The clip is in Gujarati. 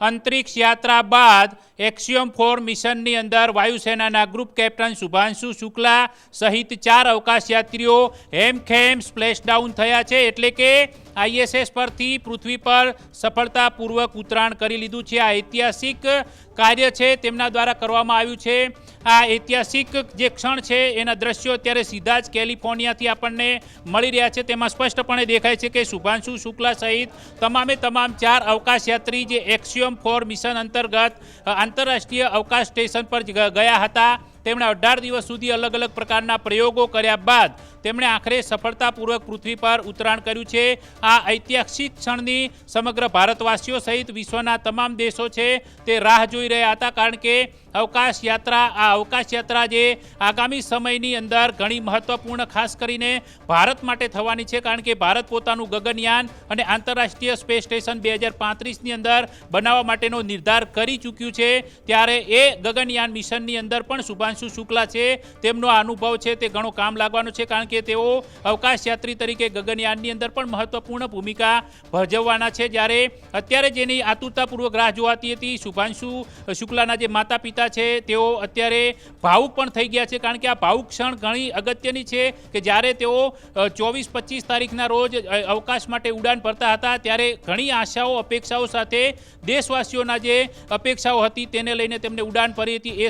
અંતરિક્ષ યાત્રા બાદ એક્સિયમ ફોર મિશનની અંદર વાયુસેનાના ગ્રુપ કેપ્ટન શુભાંશુ શુક્લા સહિત ચાર અવકાશયાત્રીઓ હેમખેમ સ્પ્લેશ ડાઉન થયા છે એટલે કે આઈએસએસ પરથી પૃથ્વી પર સફળતાપૂર્વક ઉતરાણ કરી લીધું છે. આ ઐતિહાસિક કાર્ય છે તેમના દ્વારા કરવામાં આવ્યું છે. આ ઐતિહાસિક જે ક્ષણ છે એના દ્રશ્યો અત્યારે સીધા જ કેલિફોર્નિયાથી આપણને મળી રહ્યા છે. તેમાં સ્પષ્ટપણે દેખાય છે કે શુભાંશુ શુક્લા સહિત તમામે તમામ ચાર અવકાશયાત્રી જે એક્સિયમ ફોર મિશન અંતર્ગત આંતરરાષ્ટ્રીય અવકાશ સ્ટેશન પર ગયા હતા. તેમણે અઢાર દિવસ સુધી અલગ અલગ પ્રકારના પ્રયોગો કર્યા બાદ તેમણે આખરે સફળતાપૂર્વક પૃથ્વી પર ઉતરાણ કર્યું છે. આ ઐતિહાસિક ક્ષણની સમગ્ર ભારતવાસીઓ સહિત વિશ્વના તમામ દેશો છે તે રાહ જોઈ રહ્યા હતા કારણ કે અવકાશ યાત્રા આ અવકાશ યાત્રા જે આગામી સમયની અંદર ઘણી મહત્વપૂર્ણ ખાસ કરીને ભારત માટે થવાની છે કારણ કે ભારત પોતાનું ગગનયાન અને આંતરરાષ્ટ્રીય સ્પેસ સ્ટેશન બે હજાર પાંત્રીસની અંદર બનાવવા માટેનો નિર્ધાર કરી ચૂક્યું છે. ત્યારે એ ગગનયાન મિશનની અંદર પણ શુભાંશુ શુક્લા છે. તેમનો અનુભવ છે તે ઘણો કામ લાગવાનો છે કારણ કે તેઓ અવકાશયાત્રી તરીકે ગગનયાનની અંદર પણ મહત્વપૂર્ણ ભૂમિકા ભજવવાના છે. જ્યારે અત્યારે જેની આતુરતાપૂર્વક રાહ જોવાતી હતી શુભાંશુ શુક્લાના જે માતા પિતા છે, તેઓ અત્યારે ભાવુક પણ થઈ ગયા છે. કારણ કે આ ભાવુક ક્ષણ ઘણી અગત્યની છે કે જ્યારે તેઓ ચોવીસ પચીસ તારીખના રોજ અવકાશ માટે ઉડાન ભરતા હતા, ત્યારે ઘણી આશાઓ, અપેક્ષાઓ સાથે દેશવાસીઓના જે અપેક્ષાઓ હતી, તેને લઈને તેમને ઉડાન ભરી હતી. એ